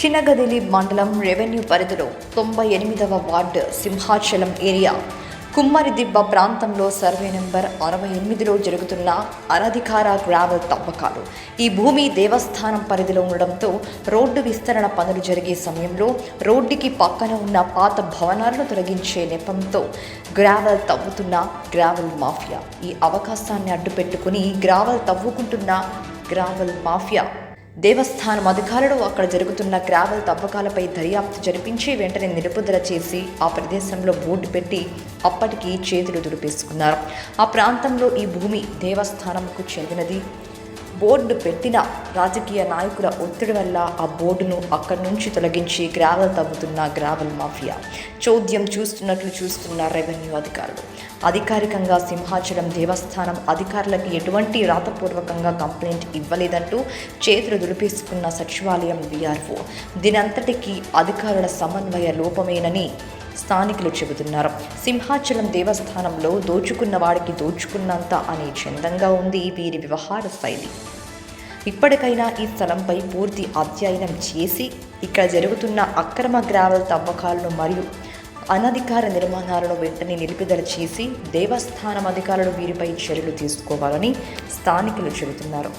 చిన్నగదిలి మండలం రెవెన్యూ పరిధిలో తొంభై ఎనిమిదవ వార్డు సింహాచలం ఏరియా. కుమ్మరిదిబ్బ ప్రాంతంలో సర్వే నెంబర్ అరవై ఎనిమిదిలో జరుగుతున్న అనధికార గ్రావెల్ తవ్వకాలు. ఈ భూమి దేవస్థానం పరిధిలో ఉండడంతో రోడ్డు విస్తరణ పనులు జరిగే సమయంలో రోడ్డుకి పక్కన ఉన్న పాత భవనాలను తొలగించే నెపంతో గ్రావెల్ తవ్వుతున్న గ్రావెల్ మాఫియా. ఈ అవకాశాన్ని అడ్డుపెట్టుకుని గ్రావెల్ తవ్వుకుంటున్న గ్రావెల్ మాఫియా దేవస్థానం అధికారులు అక్కడ జరుగుతున్న గ్రావెల్ తవ్వకాలపై దర్యాప్తు జరిపించి వెంటనే నిలుపుదల చేసి ఆ ప్రదేశంలో బోర్డు పెట్టి అప్పటికి చేతులు దులిపేసుకున్నారు. ఆ ప్రాంతంలో ఈ భూమి దేవస్థానంకు చెందినది. బోర్డు పెట్టిన రాజకీయ నాయకుల ఒత్తిడి వల్ల ఆ బోర్డును అక్కడి నుంచి తొలగించి గ్రావెల్ తవ్వుతున్న గ్రావెల్ మాఫియా. చోద్యం చూస్తున్నట్లు చూస్తున్న రెవెన్యూ అధికారులు. అధికారికంగా సింహాచలం దేవస్థానం అధికారులకు ఎటువంటి రాతపూర్వకంగా కంప్లైంట్ ఇవ్వలేదంటూ చేతులు దులిపేసుకున్న సచివాలయం విఆర్ఓ దీనంతటికీ అధికారుల సమన్వయ లోపమేనని స్థానికులు చెబుతున్నారు. సింహాచలం దేవస్థానంలో దోచుకున్న వాడికి దోచుకున్నంత అనే చందంగా ఉంది వీరి వ్యవహార శైలి. ఇప్పటికైనా ఈ స్థలంపై పూర్తి అధ్యయనం చేసి ఇక్కడ జరుగుతున్న అక్రమ గ్రావెల్ తవ్వకాలను మరియు అనధికార నిర్మాణాలను వెంటనే నిలుపుదల చేసి దేవస్థానం అధికారులు వీరిపై చర్యలు తీసుకోవాలని స్థానికులు చెబుతున్నారు.